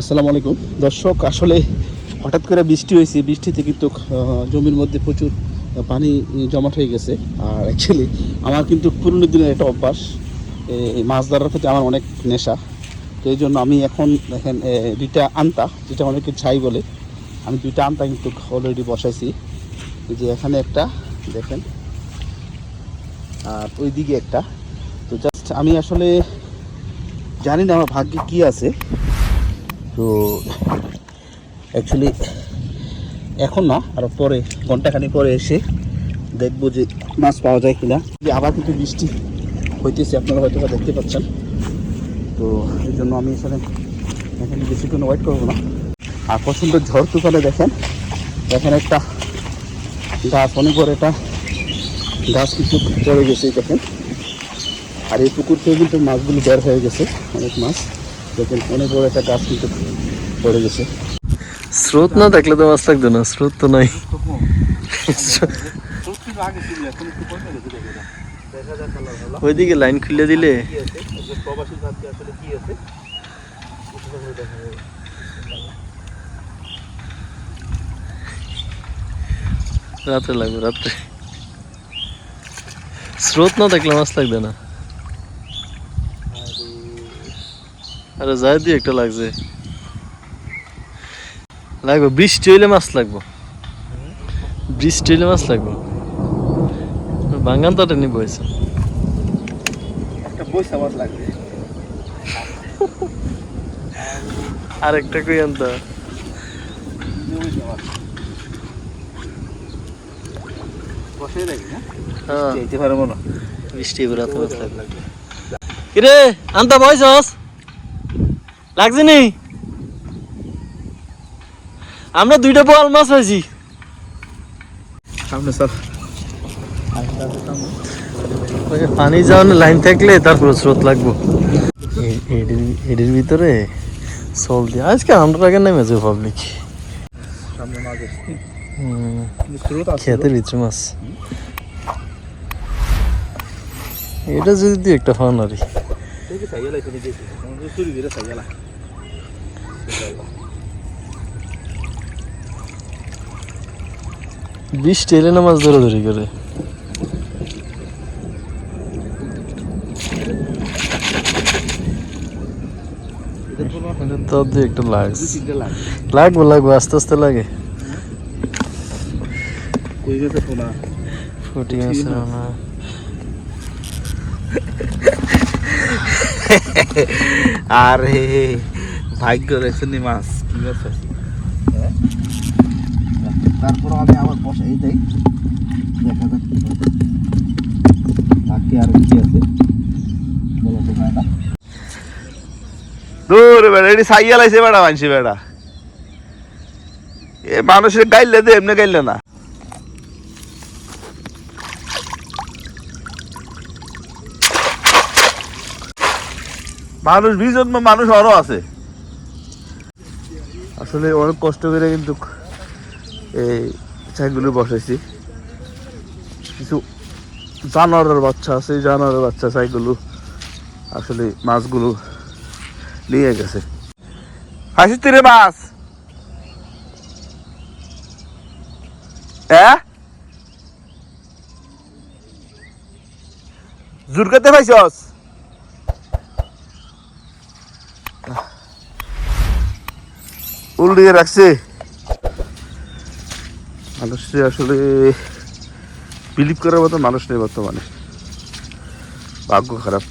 আসসালামু আলাইকুম। দর্শক, আসলে হঠাৎ করে বৃষ্টি হয়েছে। বৃষ্টিতে কিন্তু জমির মধ্যে প্রচুর পানি জমাট হয়ে গেছে। আর অ্যাকচুয়ালি আমার কিন্তু পুরনো দিনের একটা অভ্যাস মাছ ধরার প্রতি আমার অনেক নেশা। তো এই জন্য আমি এখন দেখেন দুইটা আনতা, যেটা অনেকে ছাই বলে, আমি দুইটা আনতা কিন্তু অলরেডি বসাইছি। যে এখানে একটা, দেখেন। আর ওই দিকে একটা। তো জাস্ট আমি আসলে জানি না আমার ভাগ্যে কী আছে। তো অ্যাকচুয়ালি এখন না আরও পরে ঘন্টাখানি পরে এসে দেখব যে মাছ পাওয়া যায় কিনা। আবার কিন্তু বৃষ্টি হইতেছে, আপনারা হয়তো দেখতে পাচ্ছেন। তো এই জন্য আমি এখানে এখানে বেশিক্ষণ ওয়েট করব না। আর প্রচণ্ড ঝড় তুফানে দেখেন দেখেন একটা গাছ, অনেক বড় একটা গাছ কিছু পড়ে গেছে দেখেন। আর এই পুকুর থেকে কিন্তু মাছগুলো বের হয়ে গেছে, অনেক মাছ। দেখেন, অনেক বড় একটা গাছ কিন্তু পড়ে গেছে। স্রোত না দেখলে তো মাছ লাগতো না, স্রোত তো নাই। ওইদিকে লাইন খুলে দিলে। রাত্রে লাগবে, রাত্রে। স্রোত না দেখলে মাছ লাগবে না। আরে যাই দিয়ে একটা লাগছে। লাগবে বৃষ্টি হইলে মাছ লাগবো। বৃষ্টি হইলে মাছ লাগবো। বাঙ্গান তাটা নিব হয়েছে। আরেকটা কই আনতা? হ্যাঁ। বৃষ্টি কিরে আনতা বয়সস লাগছে নি আমরা দুইটা বোয়াল মাছ পাইছি। সামনে স্যার পানি যাওয়ার লাইন থাকলে তারপর স্রোত লাগবো। এটির ভিতরে চল দিয়ে আজকে আমরা আগে পাবলিক কিন্তু স্রোত আছে খেতের ভিতরে মাছ। এটা যদি একটা ফান আরি দেখি সাইয়ালা এখানে দেখি আমাদের চুরি করে সাইয়ালা বৃষ্টি এলে না মাছ ধরে ধরি করে। এটা তো দিয়ে একটু তিনটে লাগবে লাগবো আস্তে আস্তে লাগে। গেছে ফুটি আছে না আরে। ভাগ্য রেখেনি মাছ? কি ব্যাপার তারপর আমি আবার বসাই যাই দেখা যাক। বাকি আর কি আছে? বলো তো ম্যাডাম দূর বেড়া এটি সাইয়া লাইছে বেড়া মানছি বেড়া। এ মানুষের গাইলে দে এমনি গাইলে না। মানুষ বিজন মানুষ আরও আছে। আসলে অনেক কষ্ট করে কিন্তু এই ছাইগুলো বসাইছি। কিছু জানোয়ারের বাচ্চা আছে জানোয়ারের বাচ্চা ছাইগুলো আসলে মাছগুলো নিয়ে গেছে। হাসি তীরে মাছ। হ্যাঁ জোর করতে পাইছস দিয়ে রাখছে। মানুষে আসলে বিলিভ করার মতো মানুষ নেই বর্তমানে। ভাগ্য খারাপ।